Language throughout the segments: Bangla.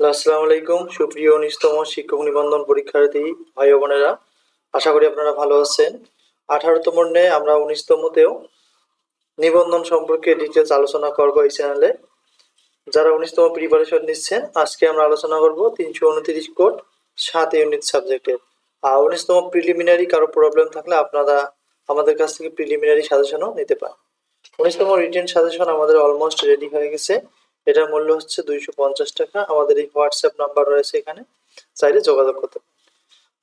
হ্যালো, আসসালামু আলাইকুম। সুপ্রিয় উনিশতম শিক্ষক নিবন্ধন পরীক্ষার্থী ভাই বোনেরা, আশা করি আপনারা ভালো আছেন। আঠারোতম নে আমরা উনিশতমতেও নিবন্ধন সম্পর্কে ডিটেলস আলোচনা করব এই চ্যানেলে যারা উনিশতম প্রিপারেশন নিচ্ছেন, আজকে আমরা আলোচনা করব তিনশো উনত্রিশ কোড সাত ইউনিট সাবজেক্টের আর উনিশতম প্রিলিমিনারি কারও প্রবলেম থাকলে আপনারা আমাদের কাছ থেকে প্রিলিমিনারি সাজেশনও নিতে পারেন। উনিশতম রিটেন সাজেশন আমাদের অলমোস্ট রেডি হয়ে গেছে। এটার মূল্য হচ্ছে দুইশো পঞ্চাশ টাকা। আমাদের এই হোয়াটসঅ্যাপ নাম্বার রয়েছে এখানে। চাইলে যোগাযোগ করতে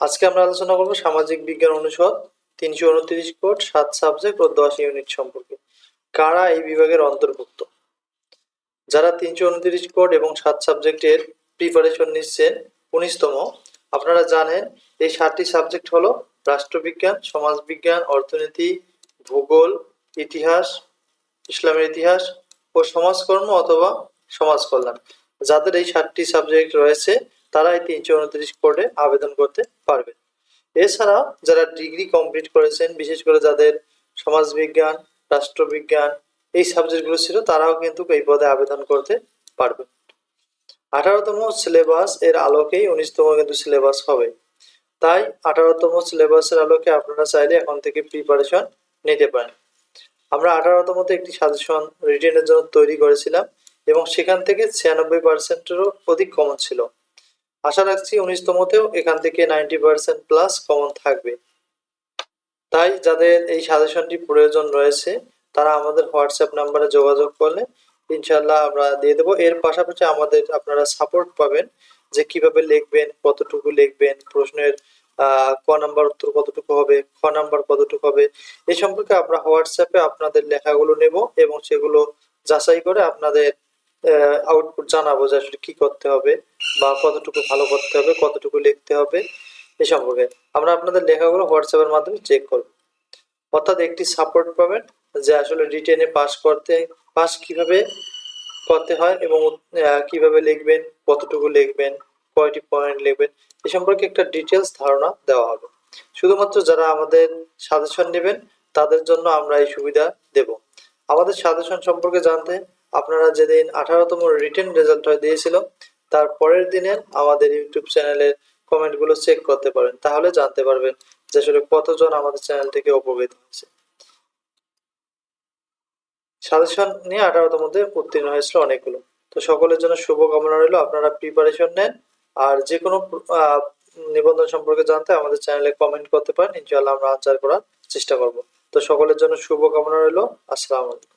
আজকে আমরা আলোচনা করব সামাজিক বিজ্ঞান অনুষদ, তিনশো উনত্রিশ কোট সাত সাবজেক্ট ও দশ ইউনিট সম্পর্কে। কারা এই বিভাগের অন্তর্ভুক্ত? যারা তিনশো উনত্রিশ কোড এবং সাত সাবজেক্টের প্রিপারেশন নিচ্ছেন উনিশতম। আপনারা জানেন, এই সাতটি সাবজেক্ট হলো রাষ্ট্রবিজ্ঞান, সমাজবিজ্ঞান, অর্থনীতি, ভূগোল, ইতিহাস, ইসলামের ইতিহাস ও সমাজকর্ম অথবা সমাজ কল্যাণ। যাদের এই সাতটি সাবজেক্ট রয়েছে তারা এই তিনশো উনত্রিশ কোডে আবেদন করতে পারবে। এছাড়া যারা ডিগ্রি কমপ্লিট করেছেন, বিশেষ করে যাদের সমাজবিজ্ঞান, রাষ্ট্রবিজ্ঞান এই সাবজেক্টগুলো ছিল, তারাও কিন্তু এই পদে আবেদন করতে পারবে। আঠারোতম সিলেবাস এর আলোকেই উনিশতম কিন্তু সিলেবাস হবে। তাই আঠারোতম সিলেবাসের আলোকে আপনারা চাইলে এখন থেকে প্রিপারেশন নিতে পারেন। আমরা আঠারোতমতে একটি সাজেশন রিটেনের জন্য তৈরি করেছিলাম। এবং সেখান থেকে ছিয়ানব্বই পার্সেন্টেরও অধিক কমন ছিল। আশা রাখছি উনিশতমতেও এখান থেকে নাইনটি পার্সেন্ট প্লাস কমন থাকবে। তাই যাদের এই সাজেশনটি প্রয়োজন রয়েছে, তারা আমাদের হোয়াটসঅ্যাপ নাম্বারে যোগাযোগ করলে ইনশাল্লাহ আমরা দিয়ে দেবো। এর পাশাপাশি আমাদের আপনারা সাপোর্ট পাবেন যে কীভাবে লিখবেন, কতটুকু লিখবেন, প্রশ্নের ক নাম্বার উত্তর কতটুকু হবে, খ নাম্বার কতটুকু হবে, এ সম্পর্কে আমরা হোয়াটসঅ্যাপে আপনাদের লেখাগুলো নেব এবং সেগুলো যাচাই করে আপনাদের আউটপুট জানাব যে আসলে কি করতে হবে বা কতটুকু ভালো করতে হবে, কতটুকু লিখতে হবে এই সম্পর্কে। আমরা আপনাদের লেখাগুলো হোয়াটসঅ্যাপের মাধ্যমে চেক করব। অর্থাৎ একটি সাপোর্ট পাবেন যে আসলে রিটেনে পাস করতে পাস কীভাবে করতে হয় এবং কীভাবে লিখবেন, কতটুকু লিখবেন, কয়টি পয়েন্ট লিখবেন, এ সম্পর্কে একটা ডিটেলস ধারণা দেওয়া হবে। শুধুমাত্র যারা আমাদের সাজেশন নেবেন, তাদের জন্য আমরা এই সুবিধা দেব। আমাদের সাজেশন সম্পর্কে জানতে আপনারা যেদিন আঠারোতম রিটেন রেজাল্ট হয় দিয়েছিল, তার পরের দিনের আমাদের ইউটিউব চ্যানেলের কমেন্টগুলো চেক করতে পারেন। তাহলে জানতে পারবেন যে আসলে কতজন আমাদের চ্যানেল থেকে উপকৃত হয়েছে। সাজেশন নিয়ে আঠারোতম মধ্যে উত্তীর্ণ হয়েছিল অনেকগুলো। তো সকলের জন্য শুভকামনা রইল। আপনারা প্রিপারেশন নেন। আর যে কোনো নিবন্ধন সম্পর্কে জানতে আমাদের চ্যানেলে কমেন্ট করতে পারেন। ইনশাআল্লাহ আমরা আনসার করার চেষ্টা করব। তো সকলের জন্য শুভকামনা রইল। আসসালামু আলাইকুম।